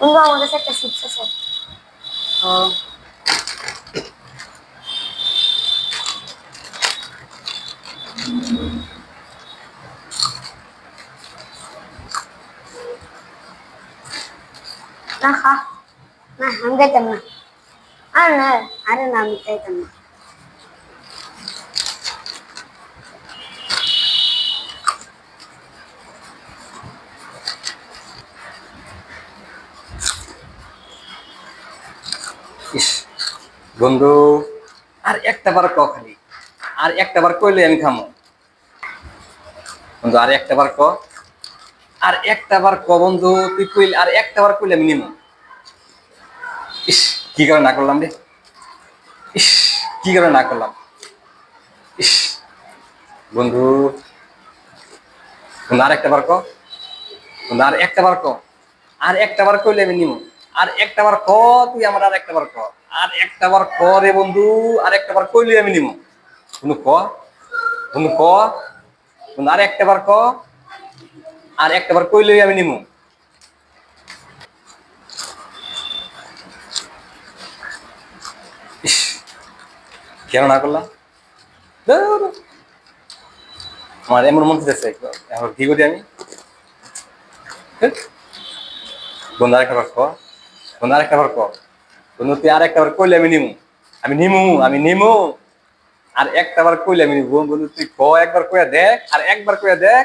বন্ধু আমার কাছে একটা চিপস আছে ও না খা না আমি খাইতাম না আর না আরে না আমি খাইতাম না ইস, বন্ধু, আর একটা বার ক খালি। আর একটা বার কইলে আমি খামো। বন্ধু, আর একটা বার ক। আর একটা বার ক বন্ধু, তুই কইলে আর একটা বার কইলে আমি নিমো। ইস, কি করে না করলাম রে? ইস, কি করে না করলাম? ইস, বন্ধু আর একটা বার ক। আর একটা বার ক। আর একটা বার কইলে আমি নিমো। আর একটা বার ক, তুই আমার আর একটা বার ক। আর একটা বার ক রে বন্ধু, আর একটা বার কইলে আমি নিমো। বন্ধু ক বন্ধু ক আর একটা বার ক, আর একটা বার কইলে আমি নিমো। কেন না করলাম? আমার এমন মন চাইছে এখন কি করি আমি। বন্ধু আরেকটা বার ক। বন্ধু আরেকটা বার কর বন্ধু তুই আর একটা বার কইলে আমি নিমু। আমি নিমু আমি নিমু। আর একটা বার কইলে আমি নিবো বন্ধু, তুই ক একবার কইয়া দেখ, আর একবার কইয়া দেখ।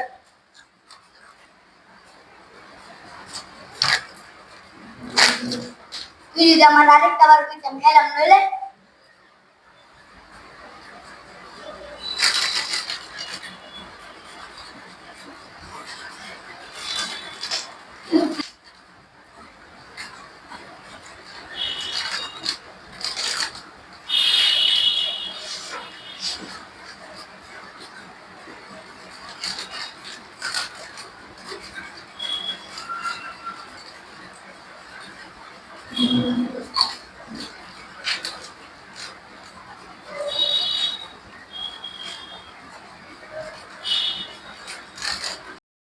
আমার আরেকটা বার কইতাম গেলাম নইলে? Amém.